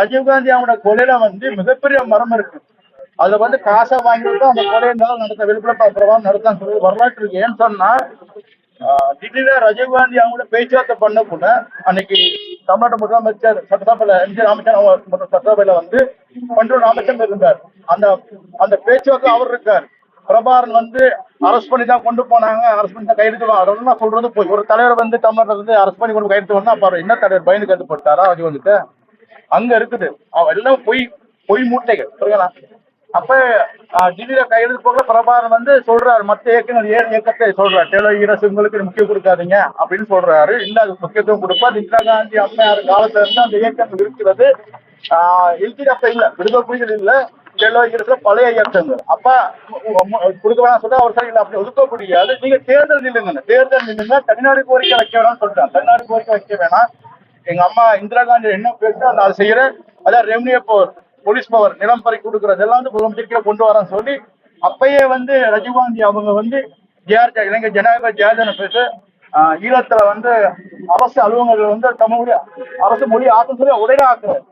ராஜீவ்காந்தி அவனோட கொலையில வந்து மிகப்பெரிய மரம் இருக்கு. அதுல வந்து காசை வாங்கிட்டு அந்த கொலையை நடத்த வெளிப்பட பிரபாவம் நடத்தான்னு சொல்லி வரலாற்று இருக்கு. ஏன்னு சொன்னா திடீர்னு ராஜீவ்காந்தி அவங்களோட பேச்சுவார்த்தை பண்ண கூட அன்னைக்கு தமிழ்நாடு முதலமைச்சர் சட்டசபையில எம். ஜி. ராமச்சந்திரன் அவங்க சட்டசபையில வந்து பண்ருள் ராமச்சந்திரன் இருந்தார். அந்த அந்த பேச்சுவார்த்தை அவர் இருக்கார். பிரபாரன் வந்து அரெஸ்ட் பண்ணி தான் கொண்டு போனாங்க அரெஸ்ட் பண்ணி தான் கையெழுத்து அதெல்லாம் நான் சொல்றது போய். ஒரு தலைவர் வந்து தமிழ்நாட்டில் வந்து அரெஸ்ட் பண்ணி கொண்டு கையெழுத்து வந்தா அப்புறம் என்ன தலைவர் பயந்து கட்டுப்பட்டாரா அது வந்துட்டு அங்க இருக்குது. அவ எல்லாம் பொய் பொய் மூட்டைகள் புரியுங்களா அப்ப டிவியில கையெழுத்து போக பிரபாகரன் வந்து சொல்றாரு மத்த இயக்கங்கள் ஏழு இயக்கத்தை சொல்றாரு? டெலோ ஈரசு உங்களுக்கு முக்கியம் கொடுக்காதீங்க அப்படின்னு சொல்றாரு. இல்ல அது முக்கியத்துவம் கொடுப்பார். இந்திரா காந்தி அம்மையார் காலத்துல இருந்து அந்த இயக்கம் இருக்கிறது ஆஹ் எல்டிஎஃப் இல்ல விடுதலை புலிகள் இல்ல டெலோ ஈரசுல பழைய இயக்கங்கள். அப்ப உ- கொடுக்க வேணாம் சொல்ல அவர் சரி அப்படி ஒதுக்க முடியாது. நீங்க தேர்தல் நில்லுங்க தேர்தல் நில்லுங்க தனிநாடு கோரிக்கை வைக்க வேணாம்னு சொல்றாங்க. தனிநாடு கோரிக்கை வைக்க வேணாம். எங்க அம்மா இந்திரா காந்தி என்ன பேசுறோம் அதை செய்யற அதான் ரெவன்யூ பவர் போலீஸ் பவர் நிலம் பறி கொடுக்கறது எல்லாம் வந்து முதலமைச்சர் கொண்டு வரேன்னு சொல்லி அப்பயே வந்து ரஜீவ்காந்தி அவங்க வந்து ஜேஆர் ஜெ- இலங்கை ஜனநாயக ஜெயஜன பேசு ஆஹ் ஈழத்துல வந்து அரசு அலுவலகங்கள் வந்து தமிழ் அரசு மொழி ஆக்க சொல்லி உடனே ஆக்குறாரு.